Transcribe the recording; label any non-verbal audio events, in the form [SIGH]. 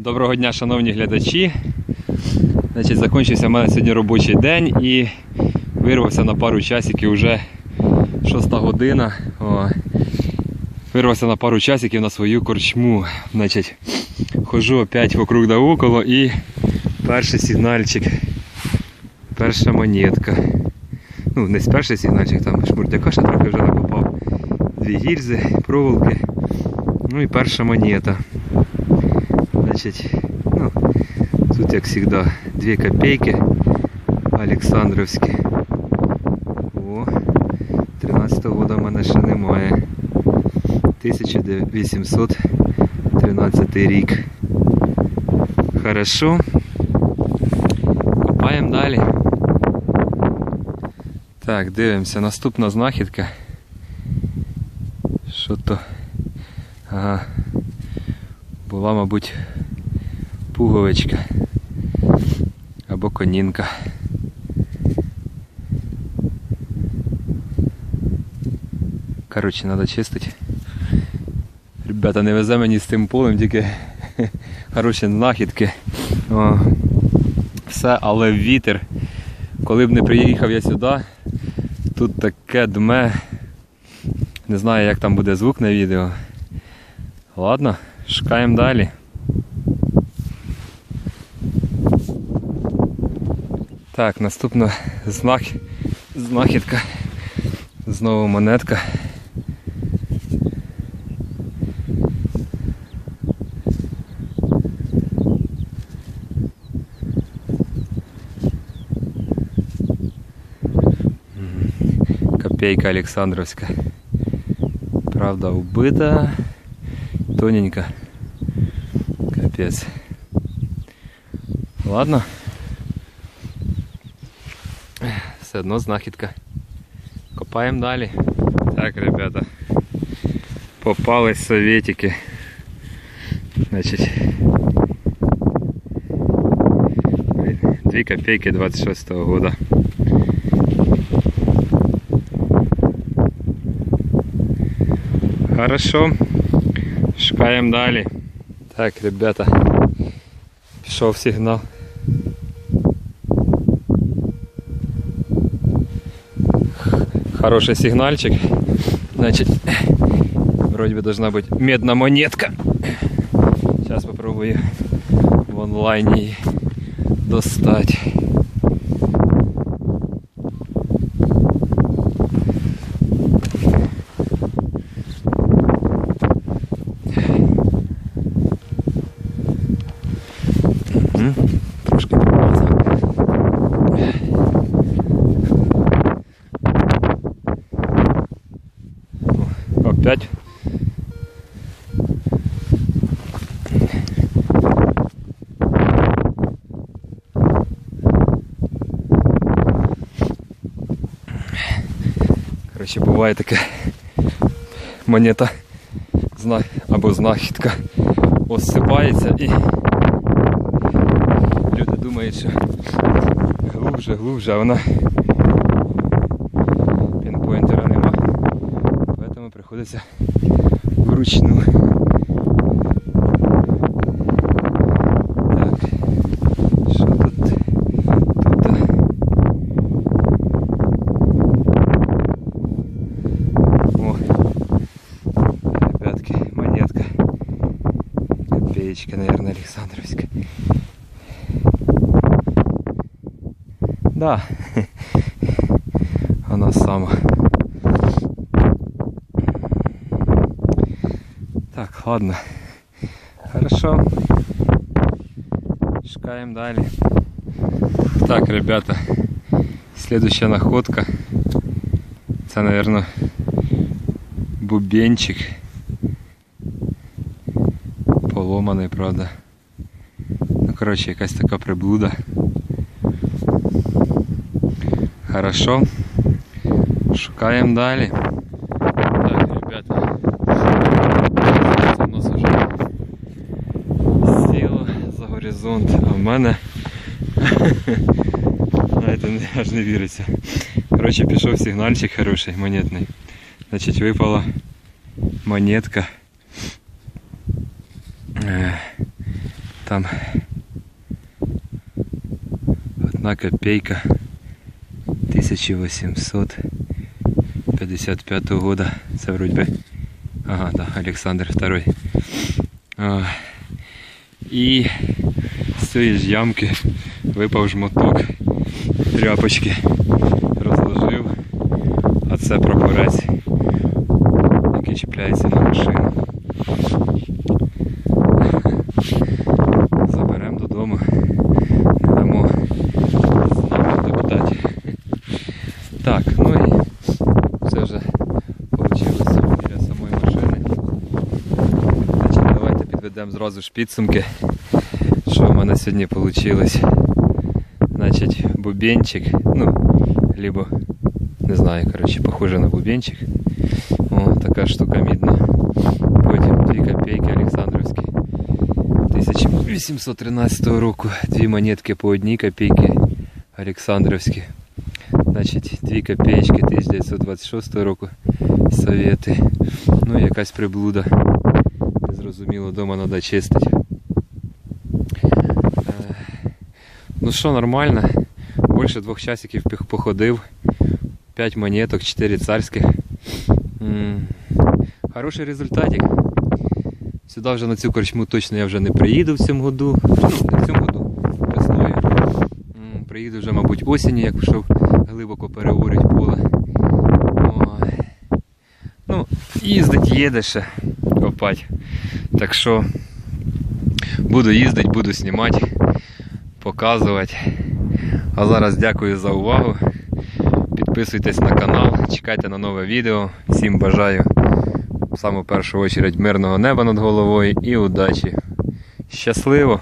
Доброго дня, шановні глядачі. Значить, закінчився в мене сьогодні робочий день і вирвався на пару часиків вже 6 година. О, вирвався на пару часиків на свою корчму. Значить, хожу опять вокруг да около і перший сигнальчик, перша монетка. Ну, не з перший сигнальчик, там шмурдяка ще трохи вже накопав. Дві гільзи, проволоки. Ну і перша монета. Значить, ну, тут, як завжди, 2 копейки Олександровські. О, 13-го года в мене ще немає. 1813 рік. Хорошо. Копаємо далі. Так, дивимося. Наступна знахідка. Що то? Ага. Була, мабуть, пуговичка або конінка. Коротше, треба чистити. Ребята, не везе мені з тим полем, тільки [LAUGHS] хороші знахідки. О, все, але вітер. Коли б не приїхав я сюди, тут таке дме. Не знаю, як там буде звук на відео. Ладно, шукаємо далі. Так, наступна знах... знахідка. Знову монетка. Мгм. Копейка Олександровська. Правда, убита. Тоненько. Капец. Ладно. Все одно знахідка. Копаємо далі. Так, ребята. Попались советики. Значить. 2 копейки 26 -го года. Хорошо. Шукаємо далі. Так, ребята. Пішов сигнал. Хороший сигнальчик. Значит, вроде бы должна быть медная монетка. Сейчас попробую в онлайне достать. Мгм. Трошки помазав. Опять. Коротше, буває таке монета зна... або знахідка осипається і думають, що глубже, глубже, а вона пінпойнтера нема. Поэтому приходиться вручну. Так. Що тут? Тут. О. Ребятки, монетка. Копеечка, наверное, Александровская. Да. [LAUGHS] Она сама. Так, ладно. Хорошо. Шукаем далее. Так, ребята. Следующая находка. Это, наверное, бубенчик. Поломаний, правда. Ну, коротше, якась така приблуда. Хорошо. Шукаємо далі. Так, ребята. Це у нас вже сіло за горизонт, а в мене [LAUGHS] Знаєте, не- аж не віриться. Коротше, пішов сигнальчик хороший, монетний. Значить, випала монетка. Е, Там одна копейка 1855 года. Це вроді би. Ага, да, Олександр II. А, і з цієї ж ямки випав жмоток тряпочки. Розложив. А це прапорець, який чіпляється на машину. Так, ну і це вже вийшло біля самої машини. Значить, давайте підведемо зразу ж підсумки, що в мене сьогодні вийшло. Значить, бубенчик, ну, либо, не знаю, коротше, похоже на бубенчик. О, така штука мідна. Потім 2 копійки Олександрівські. 1813 року. Дві монетки по одній копійки Олександрівські. Значить, 2 копеечки 1926 року. Совєти. Ну і якась приблуда. Незрозуміло, вдома треба чистити. Е, Ну що, нормально. Більше двох часиків походив. 5 монеток, 4 царських. Хороший результатик. Сюди вже на цю корчму точно я вже не приїду в цьому году. Ну, в цьому Приїду вже, мабуть, осінню, як пішов глибоко переорить поле. Ой. Ну, їздить їде ще копати. Так що буду їздити, буду знімати, показувати. А зараз дякую за увагу. Підписуйтесь на канал, чекайте на нове відео. Всім бажаю в саму першу очередь мирного неба над головою і удачі. Щасливо!